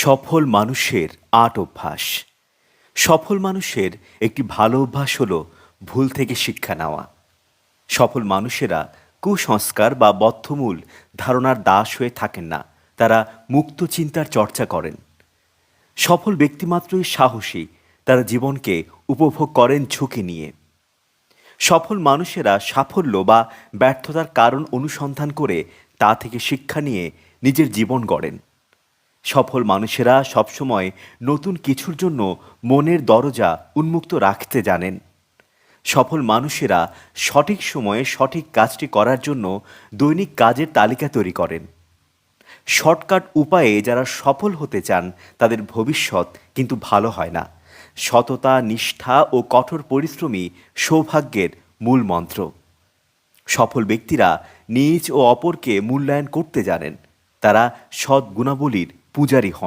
সফল মানুষের আট অভ্যাস। সফল মানুষের একটি ভালো অভ্যাস হল ভুল থেকে শিক্ষা নেওয়া। সফল মানুষেরা কুসংস্কার বা বদ্ধমূল ধারণার দাস হয়ে থাকেন না, তারা মুক্ত চিন্তার চর্চা করেন। সফল ব্যক্তিমাত্রই সাহসী, তারা জীবনকে উপভোগ করেন ঝুঁকি নিয়ে। সফল মানুষেরা সাফল্য বা ব্যর্থতার কারণ অনুসন্ধান করে তা থেকে শিক্ষা নিয়ে নিজের জীবন গড়েন। সফল মানুষেরা সবসময় নতুন কিছুর জন্য মনের দরজা উন্মুক্ত রাখতে জানেন। সফল মানুষেরা সঠিক সময়ে সঠিক কাজটি করার জন্য দৈনিক কাজের তালিকা তৈরি করেন। শর্টকাট উপায়ে যারা সফল হতে চান, তাদের ভবিষ্যৎ কিন্তু ভালো হয় না। সততা, নিষ্ঠা ও কঠোর পরিশ্রমী সৌভাগ্যের মূল মন্ত্র। সফল ব্যক্তিরা নিজ ও অপরকে মূল্যায়ন করতে জানেন। তারা সৎ গুণাবলীর পূজারী হন।